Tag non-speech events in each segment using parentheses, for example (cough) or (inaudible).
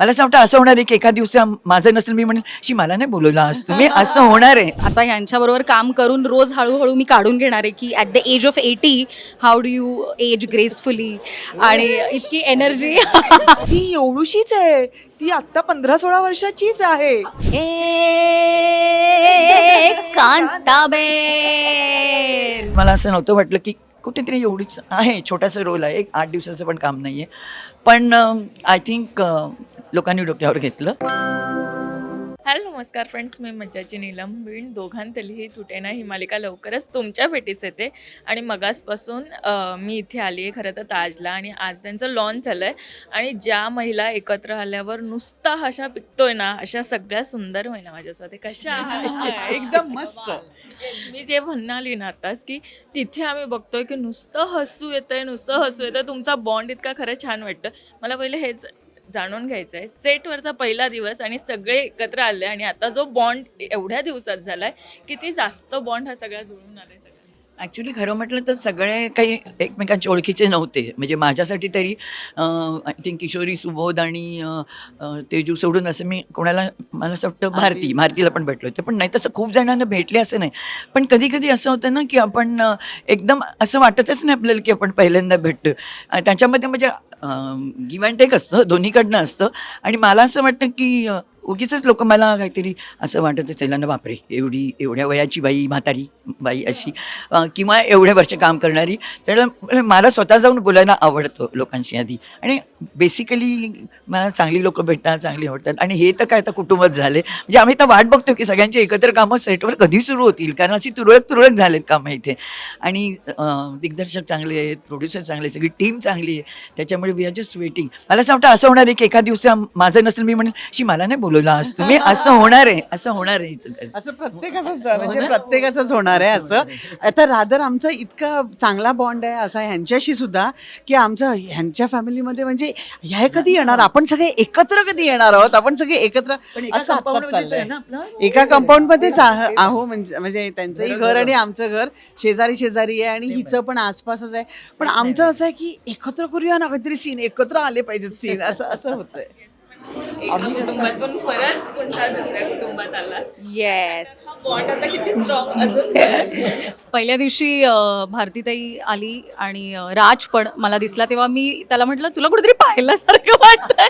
मला असं वाटतं असं होणार आहे की एका दिवसा माझं नसेल मी म्हणेन शी मला नाही बोलवलं आज तुम्ही (laughs) असं होणार आहे. आता ह्यांच्याबरोबर काम करून रोज हळूहळू मी काढून घेणार आहे की at the age of eighty how do you age gracefully आणि इतकी एनर्जी (laughs) ती एवढूशीच आहे. ती आत्ता पंधरा सोळा वर्षाचीच आहे. मला असं नव्हतं वाटलं की कुठेतरी एवढीच आहे छोटासा रोल आहे एक आठ दिवसाचं पण काम नाही आहे पण आय थिंक लोकांनी डोक्यावर घेतलं. हॅलो नमस्कार फ्रेंड्स. मी मज्जाची नीलम बीण दोघांतलीही तुटेना ही मालिका लवकरच तुमच्या भेटीस येते. आणि मगासपासून मी इथे आली आहे खरं तर ताजला आणि आज त्यांचं लॉन्च झालं आहे आणि ज्या महिला एकत्र आल्यावर नुसता हशा पिकतोय ना अशा सगळ्या सुंदर महिला माझ्यासाठी कशा? (laughs) एकदम मस्त. मी जे म्हणणं आली ना आताच की तिथे आम्ही बघतोय की नुसतं हसू येतंय नुसतं हसू येतं तुमचा बॉन्ड इतका खरं छान वाटतं. मला पहिले हेच जाणून घ्यायचं आहे सेटवरचा पहिला दिवस आणि सगळे एकत्र आले आणि आता जो बॉन्ड एवढ्या दिवसात झालाय किती जास्त बॉन्ड हा सगळा जुळून आलाय सगळा ॲक्च्युली खरं म्हटलं तर सगळे काही एकमेकांच्या ओळखीचे नव्हते. म्हणजे माझ्यासाठी तरी आय थिंक किशोरी सुबोध आणि तेजू सोडून असं मी कोणाला मला असं वाटतं भारती भारतीला पण भेटलो होते. पण नाही तसं खूप जणांना भेटले असं नाही. पण कधी कधी असं होतं ना की आपण एकदम असं वाटतच नाही आपल्याला की आपण पहिल्यांदा भेटतो आणि त्याच्यामध्ये म्हणजे गिव्ह अँड टेक असतं दोन्हीकडनं असतं. आणि मला असं वाटतं की उगीच लोक मला काहीतरी असं वाटत चला ना बापरे एवढी एवढ्या वयाची बाई म्हातारी बाई अशी किंवा एवढ्या वर्ष काम करणारी. त्याला मला स्वतः जाऊन बोलायला आवडतं लोकांशी आधी. आणि बेसिकली मला चांगली लोक भेटतात चांगली आवडतात. आणि हे तर काय तर कुटुंबच झाले म्हणजे आम्ही तर वाट बघतो की सगळ्यांची एकत्र कामं सेटवर कधी सुरू होतील? कारण अशी तुरळक तुरळक झालेत कामं इथे. आणि दिग्दर्शक चांगले आहेत प्रोड्युसर चांगले सगळी टीम चांगली आहे. त्याच्यामुळे वी आर जस्ट वेटिंग मला असं वाटतं असं होणार आहे की एका दिवसा माझं नसेल मी म्हणेन शी मला नाही बोलवलं आज तुम्ही असं होणार आहे असं होणार आहे हिचं. असं प्रत्येकाचंच म्हणजे प्रत्येकाचंच होणार आहे असं. आता रादर आमचा इतका चांगला बॉन्ड आहे असा ह्यांच्याशी सुद्धा की आमचं ह्यांच्या फॅमिलीमध्ये म्हणजे ह्या कधी येणार? आपण सगळे एकत्र कधी येणार आहोत? आपण सगळे एकत्र एका असं compound आत्ताच मध्येच आहे चाललंय ना आपलं? एका कंपाऊंड मध्येच आह- आहो म्हणजे म्हणजे त्यांचंही घर आणि आमचं घर शेजारी शेजारी आहे आणि हिचं पण आसपासच आहे. पण आमचं असं आहे की एकत्र करूया ना काहीतरी सीन एकत्र आले पाहिजेत सीन असं असं होतंय. एका कुटुंबात पण परत पुन्हा दुसऱ्या कुटुंबात आला? येस बॉन्ड आता किती स्ट्रॉंग (laughs) अजून? पहिल्या दिवशी अं, भारतीताई आली आणि अं, राज पण मला दिसला तेव्हा मी त्याला म्हटलं तुला कुठेतरी पाहिल्यासारखं वाटतंय.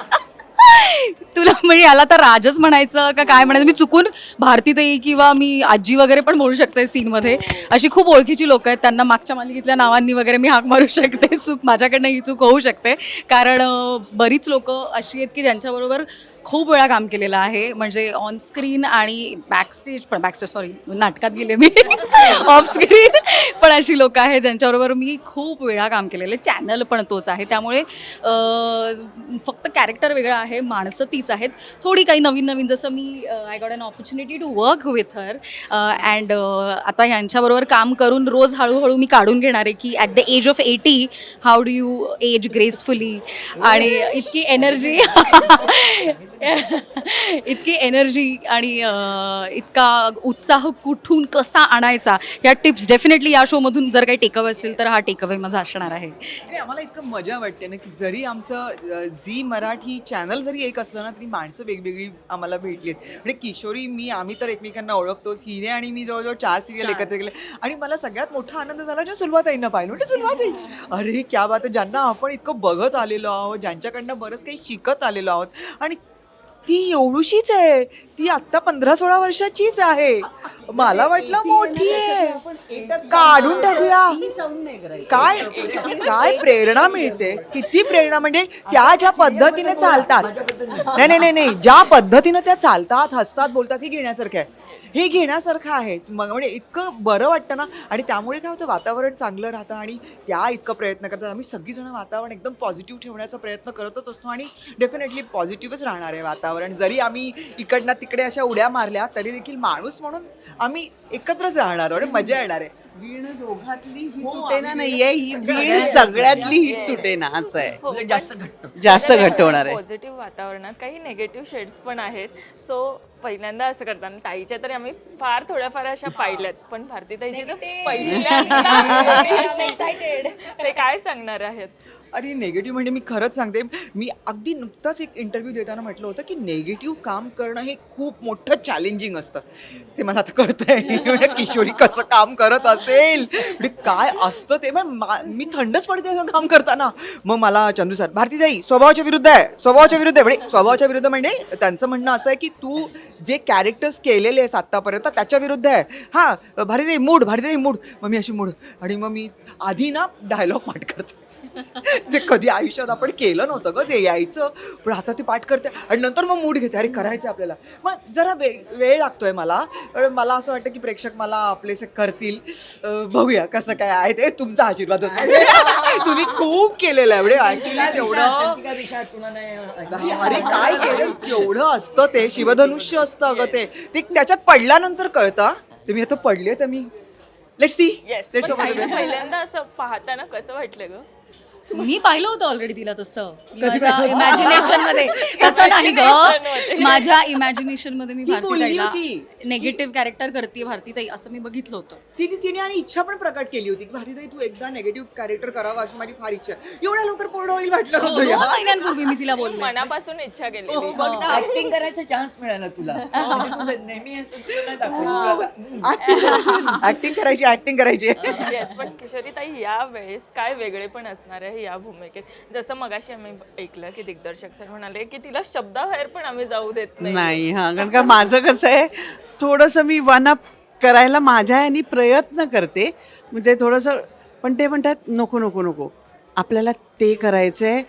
तुला म्हणजे याला तर राजच म्हणायचं का काय म्हणायचं? मी चुकून भारतीतही किंवा मी आजी वगैरे पण म्हणू शकते सीनमध्ये. अशी खूप ओळखीची लोक आहेत. त्यांना मागच्या मालिकेतल्या नावांनी वगैरे मी हाक मारू शकते. चूक माझ्याकडनं ही चूक होऊ शकते. कारण बरीच लोक अशी आहेत की ज्यांच्याबरोबर खूप वेळा काम केलेलं आहे. म्हणजे ऑन स्क्रीन आणि बॅक स्टेज पण बॅक स्टेज सॉरी नाटकात गेले मी. (laughs) ऑफ स्क्रीन पण अशी लोक आहेत ज्यांच्याबरोबर मी खूप वेळा काम केलेलं चॅनल पण तोच आहे. त्यामुळे फक्त कॅरेक्टर वेगळं आहे माणसं तीच आहेत. थोडी काही नवीन नवीन जसं मी I got an opportunity to work with her and आता ह्यांच्याबरोबर काम करून रोज हळूहळू मी काढून घेणार आहे की at the age of eighty how do you age gracefully आणि इतकी एनर्जी (laughs) (laughs) इतकी एनर्जी आणि इतका उत्साह कुठून कसा आणायचा? या टिप्स डेफिनेटली या शोमधून जर काही टेकअवे असतील तर हा टेकअवे माझा असणार आहे. आम्हाला इतकं मजा वाटते ना की जरी आमचं झी मराठी चॅनल जरी एक असलं ना तरी माणसं वेगवेगळी आम्हाला भेटली आहेत. म्हणजे किशोरी मी आम्ही तर एकमेकांना ओळखतोच हिने आणि मी जवळजवळ चार सिरियल एकत्र केले. आणि मला सगळ्यात मोठा आनंद झाला ज्या सुरुवाताईंना पाहिलं. म्हणजे सुरुवाताई अरे क्या बात आहे. ज्यांना आपण इतकं बघत आलेलो आहोत ज्यांच्याकडनं बरंच काही शिकत आलेलो आहोत. आणि ती एवढीशीच आहे. ती आत्ता पंधरा सोळा वर्षाचीच आहे. मला वाटलं मोठी आहे. काढून टाकूया. काय काय प्रेरणा मिळते? किती प्रेरणा? म्हणजे त्या ज्या पद्धतीने चालतात नाही नाही नाही नाही. ज्या पद्धतीने त्या चालतात हसतात बोलतात हे घेण्यासारखं आहे. हे घेण्यासारखं आहे. मग म्हणजे इतकं बरं वाटतं ना. आणि त्यामुळे काय होतं वातावरण चांगलं राहतं आणि त्या इतकं प्रयत्न करतात. आम्ही सगळीजण वातावरण एकदम पॉझिटिव्ह ठेवण्याचा प्रयत्न करतच असतो आणि डेफिनेटली पॉझिटिव्हच राहणार आहे वातावरण. जरी आम्ही इकडनं तिकडे अशा उड्या मारल्या तरी देखील माणूस म्हणून आम्ही एकत्रच राहणार आणि मजा येणार आहे. वीण दोघातली ही तुटेना नाहीये ही वीण सगळ्यातली ही तुटेना असं आहे. म्हणजे जास्त घट्ट. जास्त घट्ट होणार आहे. पॉझिटिव्ह वातावरणात काही नेगेटिव्ह शेड्स पण आहेत. सो पहिल्यांदा असं करताना ताईच्या तरी आम्ही फार थोड्याफार अशा पाहिल्यात. पण भारतीताईची तर पहिल्यांदा (laughs) ते काय सांगणार आहेत? अरे नेगेटिव्ह म्हणजे मी खरंच सांगते. मी अगदी नुकताच एक इंटरव्ह्यू देताना म्हटलं होतं की नेगेटिव्ह काम करणं हे खूप मोठं चॅलेंजिंग असतं. ते मला आता कळतंय. म्हणजे किशोरी कसं काम करत असेल? म्हणजे काय असतं ते? पण मी थंडच पडते असं काम करताना. मग मला चंदू सर भारतीताई स्वभावाच्या विरुद्ध आहे. स्वभावाच्या विरुद्ध आहे. म्हणजे स्वभावाच्या विरुद्ध म्हणजे त्यांचं म्हणणं असं आहे की तू जे कॅरेक्टर्स केलेले आहेस आत्तापर्यंत त्याच्या विरुद्ध आहे. हां भारतीताई मूड भारतीताई मूड मग मी अशी मूड आणि मग मी आधी ना डायलॉग पाठ करते. जे कधी आयुष्यात आपण केलं नव्हतं ग जे यायचं पण आता ते पाठ करते. आणि नंतर मग मूड घेते. अरे करायचं आपल्याला. मग जरा वे वेळ लागतोय मला. पण मला असं वाटतं की प्रेक्षक मला आपलेसे करतील. अं, बघूया कसं काय आहे ते. तुमचा आशीर्वाद असतो (laughs) तुम्ही खूप केलेलं आहे. म्हणजे ऍक्च्युली तेवढं अरे काय केलं? एवढं असतं ते. शिवधनुष्य असतं अगं ते. ते त्याच्यात पडल्यानंतर कळतं. हा. ते मी आता पडले तर मी लेट सी येस पहिल्यांदा असं पाहताना कसं वाटलं ग? मी पाहिलं होतं ऑलरेडी तिला तसं. मी माझ्या इमॅजिनेशनमध्ये. तसं नाही ग. माझ्या इमॅजिनेशनमध्ये मी ती बोलली भारतीताईला होती. नेगेटिव्ह कॅरेक्टर करते भारतीताई असं मी बघितलं होतं. तिने तिने आणि इच्छा पण प्रकट केली होती की भारीताई तू एकदा नेगेटिव्ह कॅरेक्टर करावा अशी माझी फार इच्छा आहे. एवढ्या लवकर पूर्ण होईल वाटलं दोन नव्हतं यार. महिन्यांपूर्वी मी तिला बोलले. मनापासून इच्छा हो, केलेली बघ ना. ऍक्टिंग करायचा चान्स मिळाला तुला. म्हणजे तू नेहमी असं तुला नाही दाखवत. ऍक्टिंग करायची ऍक्टिंग करायची ऍक्टिंग करायची. येस पण किशोरीताई या वेळेस काय वेगळे पण असणार आहे या भूमिकेत. जसं मगाशी आम्ही ऐकलं की दिग्दर्शक सर म्हणाले की तिला शब्दाबाहेर पण आम्ही जाऊ देत नाही. नाही हा कारण का माझं कसं आहे थोडंसं मी वन अप करायला माझ्या ह्यानी प्रयत्न करते. म्हणजे थोडंसं पण ते म्हणतात नको नको नको. आपल्याला ते करायचं आहे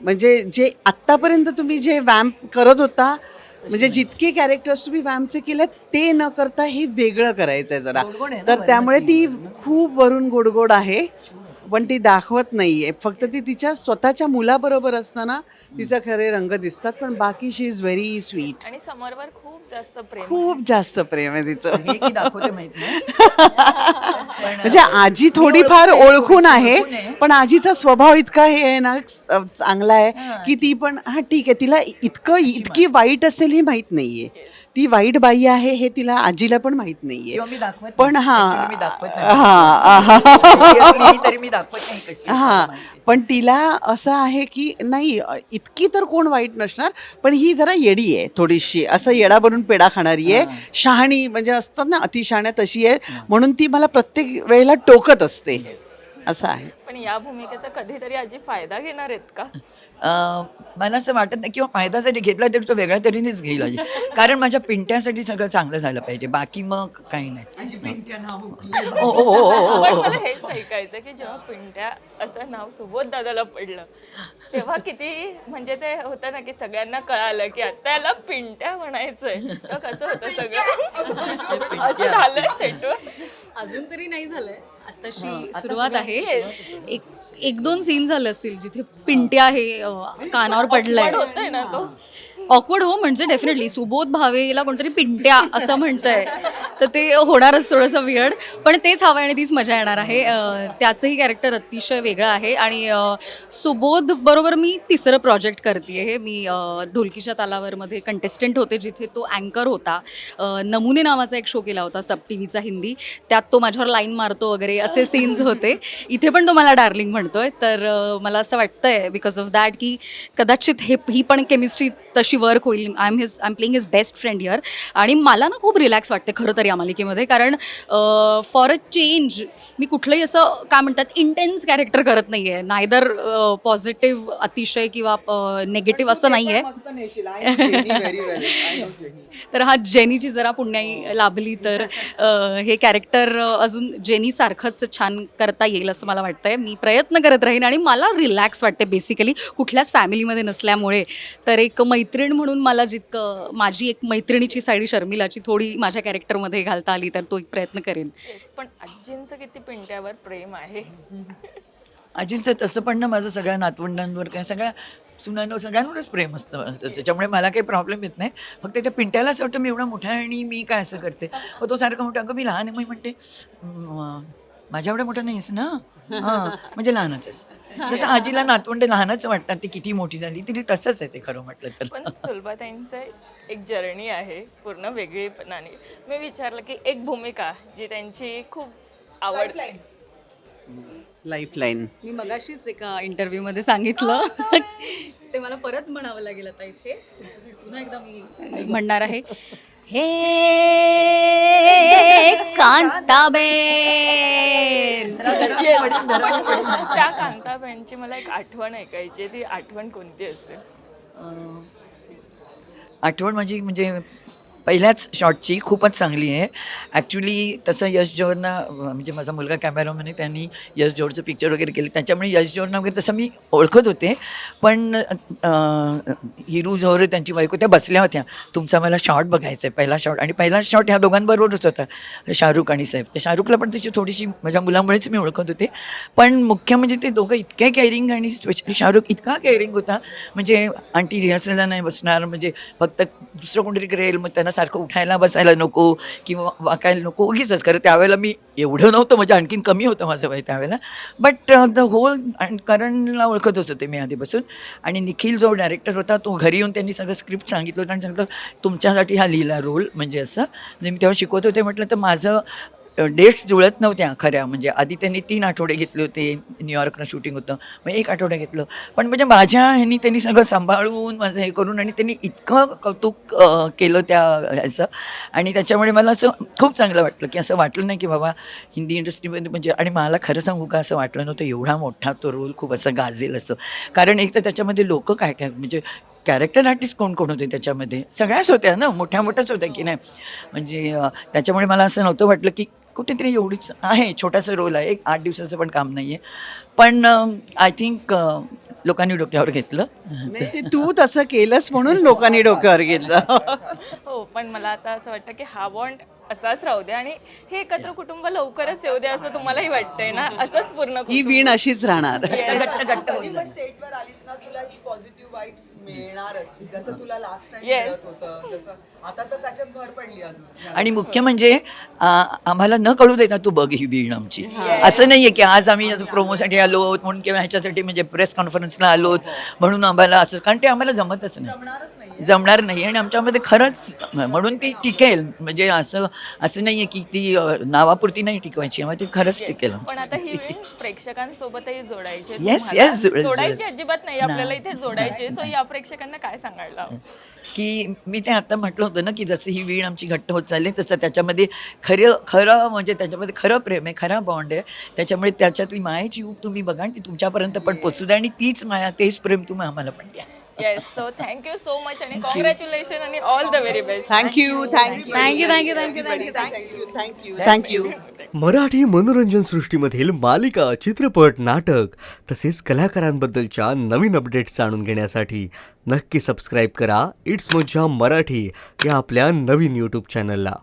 म्हणजे जे आत्तापर्यंत तुम्ही जे वॅम्प करत होता म्हणजे जितके कॅरेक्टर्स तुम्ही वॅम्पचे केले ते न करता हे वेगळं करायचं आहे जरा तर त्यामुळे ती. ती खूप वरून गोडगोड आहे. पण ती दाखवत नाहीये. फक्त ती तिच्या स्वतःच्या मुलाबरोबर असताना तिचं खरे रंग दिसतात पण बाकी शी इज व्हेरी स्वीट आणि समरवर खूप जास्त प्रेम खूप जास्त प्रेम आहे तिचं. हे की दाखवते माहीत नाही. पण, (laughs) म्हणजे आजी थोडीफार ओळखून आहे, आहे आहे. पण आजीचा स्वभाव इतका हे आहे ना चांगला आहे की ती पण हा ठीक आहे तिला इतकं इतकी वाईट असेल हे माहीत नाहीये. ती वाईट बाई आहे हे तिला आजीला पण माहीत नाहीये. पण. हा हा. पण तिला असं आहे की नाही इतकी तर कोण वाईट नसणार पण ही जरा येडी आहे थोडीशी. असं येडा बनून पेडा खाणारी आहे. शहाणी म्हणजे असतात ना अतिशहाण्या तशी आहे. म्हणून ती मला प्रत्येक वेळेला टोकत असते. असं आहे. पण या भूमिकेचा कधीतरी आजी फायदा घेणार आहेत का? मला असं वाटत नाही किंवा फायदा जरी घेतला तरी तो वेगळ्या तऱ्हेनेच घेईल आजी. कारण माझ्या पिंट्यासाठी सगळं चांगलं झालं पाहिजे. बाकी मग काही नाही. ओ, ओ, ओ, ओ, ओ, पण ओ. मला हेच ऐकायचं की जेव्हा पिंट्या असं नाव सुबोध दादाला पडलं तेव्हा किती म्हणजे ते होतं ना की सगळ्यांना कळालं की आता याला पिंट्या म्हणायचंय. तर कसं होतं सगळं? असं झालंय सेटवर. अजून तरी नाही झालंय. आताशी सुरुवात आहे. एक एक दोन सीन झाले असतील जिथे पिंट्या हे अं, कानावर पडलंय. ना तो. ऑकवर्ड हो म्हणजे डेफिनेटली सुबोध भावेला कोणतरी पिंट्या असं म्हणतंय. तर ते होणारच थोडंसं वियर्ड पण तेच हवं आणि तीच मजा येणार आहे. त्याचंही कॅरेक्टर अतिशय वेगळं आहे. आणि सुबोध बरोबर मी तिसरं प्रोजेक्ट करते हे. मी ढोलकीच्या तालावरमध्ये कंटेस्टंट होते जिथे तो अँकर होता. नमुने नावाचा एक शो केला होता सब टी व्हीचा हिंदी. त्यात तो माझ्यावर लाईन मारतो वगैरे असे सीन्स होते. इथे पण तो मला डार्लिंग म्हणतोय. तर मला असं वाटतंय बिकॉज ऑफ दॅट की कदाचित हे ही पण केमिस्ट्री तशी वर्क होईल. I am his I am playing his best friend here आणि मला ना खूप रिलॅक्स वाटते खरं तर या मालिकेमध्ये. कारण फॉर अ चेंज मी कुठलंही असं काय म्हणतात इंटेन्स कॅरेक्टर करत नाही आहे नायदर पॉझिटिव्ह अतिशय किंवा नेगेटिव्ह असं नाही आहे. (laughs) तर हा जेनीची जरा पुण्याई लाभली तर हे कॅरेक्टर अजून जेनीसारखंच छान करता येईल असं मला वाटतंय. मी प्रयत्न करत राहीन आणि मला रिलॅक्स वाटते बेसिकली कुठल्याच फॅमिलीमध्ये नसल्यामुळे. तर एक मैत्रीण म्हणून मला जितकं माझी एक मैत्रिणीची साईड शर्मिलाची थोडी माझ्या कॅरेक्टरमध्ये घालता आली तर तो एक प्रयत्न करेन. Yes, पण आजींचं किती पिंट्यावर प्रेम आहे. आजींचं तसं पण ना माझं सगळ्या नातवंडांवर काय सगळ्या सुनांवर सगळ्यांवरच प्रेम असतं. असतं त्याच्यामुळे मला काही प्रॉब्लेम येत नाही. फक्त त्या पिंट्याला असं वाटतं मी एवढा मोठा आहे आणि मी काय असं करते. मग तो सारखं मोठा अगं मी लहान आहे. मी म्हणते "म, माझ्या एवढ्या मोठा नाहीस ना? हां म्हणजे लहानच आहेस. जसं आजीला नातवंड लहानच वाटतात ती किती मोठी झाली तरी तसंच आहे ते खरं म्हटलं तर. पण सुलभाताईंचं एक जर्नी आहे पूर्ण वेगळीपणाने. मी विचारलं की एक भूमिका जी त्यांची खूप आवड लाईफलाईन मी मगाशीच एका इंटरव्ह्यूमध्ये सांगितलं. ते मला परत म्हणावं लागेल आता इथे. तुमच्यासाठी पुन्हा एकदा मी म्हणणार आहे. हे कांताबेन त्या कांताबाईंची मला एक आठवण ऐकायची. ती आठवण कोणती असेल आठवण माझी म्हणजे पहिल्याच शॉटची खूपच चांगली आहे. ॲक्च्युली तसं यश जोहरना म्हणजे माझा मुलगा कॅमेरामन आहे त्यांनी यश जोहरचं पिक्चर वगैरे केलं. त्याच्यामुळे यश जोहरना वगैरे तसं मी ओळखत होते. पण हिरू जोहर त्यांची बायको त्या बसल्या होत्या. तुमचा मला शॉट बघायचा आहे पहिला शॉट आणि पहिला शॉट ह्या दोघांबरोबरच होता शाहरुख आणि साहेब त्या शाहरुखला पण त्याची थोडीशी माझ्या मुलामुळेच मी ओळखत होते. पण मुख्य म्हणजे ते दोघं इतके केअरिंग आणि स्पेशली शाहरुख इतका केअरिंग होता. म्हणजे आंटी रिहर्सलला नाही बसणार म्हणजे फक्त दुसरं कोणतरी करेल मग त्यांना सारखं उठायला बसायला नको किंवा वाकायला नको उगीच खरं त्यावेळेला मी एवढं नव्हतं म्हणजे आणखीन कमी होतं माझं वय त्यावेळेला. बट द होल करणला ओळखतच होते मी आधीपासून. आणि निखिल जो डायरेक्टर होता तो घरी येऊन त्यांनी सगळं स्क्रिप्ट सांगितलं होतं आणि सांगितलं तुमच्यासाठी हा लिहिला रोल म्हणजे असं. म्हणजे मी तेव्हा शिकवत होते म्हटलं तर माझं डेट्स जुळत नव्हत्या खऱ्या. म्हणजे आधी त्यांनी तीन आठवडे घेतले होते न्यूयॉर्कनं शूटिंग होतं. मग एक आठवडं घेतलं. पण म्हणजे माझ्या ह्यांनी त्यांनी सगळं सांभाळून माझं हे करून आणि त्यांनी इतकं कौतुक केलं त्या ह्याचं. आणि त्याच्यामुळे मला असं खूप चांगलं वाटलं की असं वाटलं नाही की बाबा हिंदी इंडस्ट्रीमध्ये म्हणजे आणि मला खरं सांगू का असं वाटलं नव्हतं. एवढा मोठा तो रोल खूप असं गाजेल असं. कारण एक तर त्याच्यामध्ये लोक काय काय म्हणजे कॅरेक्टर आर्टिस्ट कोण कोण होते त्याच्यामध्ये? सगळ्याच होत्या ना मोठ्या मोठ्याच होत्या की नाही? म्हणजे त्याच्यामुळे मला असं नव्हतं वाटलं की कुठेतरी एवढीच आहे छोटासा रोल आहे. एक आठ दिवसाचं पण काम नाही आहे पण आय थिंक लोकांनी डोक्यावर घेतलं. ते तू तसं केलंस म्हणून लोकांनी डोक्यावर घेतलं. हो पण मला आता असं वाटतं की हा बॉन्ड असाच राहू दे आणि हे एकत्र कुटुंब लवकरच येऊ दे असं तुम्हालाही वाटतंय ना? असंच पूर्ण ही कुटुंब. वीण अशीच राहणार. घट्ट घट्ट होईल पण सेटवर आलीस ना तुला ही पॉझिटिव्ह वाईब्स मिळणारच. जसं तुला लास्ट टाइम Yes. मिळत होतं जसं आता तर त्याच्यात भर पडली अजून. आणि मुख्य म्हणजे आ, आम्हाला न कळू देता तू बघ ही वीण आमची. असं नाहीये की आज आम्ही प्रोमोसाठी आलो आहोत म्हणून किंवा ह्याच्यासाठी म्हणजे प्रेस कॉन्फरन्सला आलो आहोत म्हणून आम्हाला असं कारण ते आम्हाला जमतच नाही. जमणार नाही आणि आमच्यामध्ये खरंच म्हणून ती टिकेल. म्हणजे असं असं नाहीये की ती नावापुरती नाही टिकवायची ती खरंच टिकेल पण आता ही वेळ प्रेक्षकांसोबतही जोडायची Yes, तुम्हाला. yes, जुळेल, जोडायची. अजिबात नाही आपल्याला इथे जोडायची सो या प्रेक्षकांना काय सांगायला हवं? की मी ते आता म्हटलं होतं ना की जसं ही वीण आमची घट्ट होत चालली तसं त्याच्यामध्ये खरं खरं म्हणजे त्याच्यामध्ये खरं प्रेम आहे खरा बॉन्ड आहे त्याच्यामुळे त्याच्यातली मायाची ऊब तुम्ही बघा आणि ती तुमच्यापर्यंत पण पोचू द्या आणि तीच माया तेच प्रेम तुम्ही आम्हाला पण द्या yes so thank you so much आणि कॉंग्रॅच्युलेशन आणि all the very best thank you thank you thank you thank you thank you thank you thank you thank you Marathi मनोरंजन सृष्टीमधील मालिका चित्रपट नाटक तसेच कलाकारांबद्दलच्या नवीन अपडेट्स जाणून घेण्यासाठी नक्की सबस्क्राईब करा. इट्स मज्जा मराठी या आपल्या नवीन यूट्यूब चॅनलला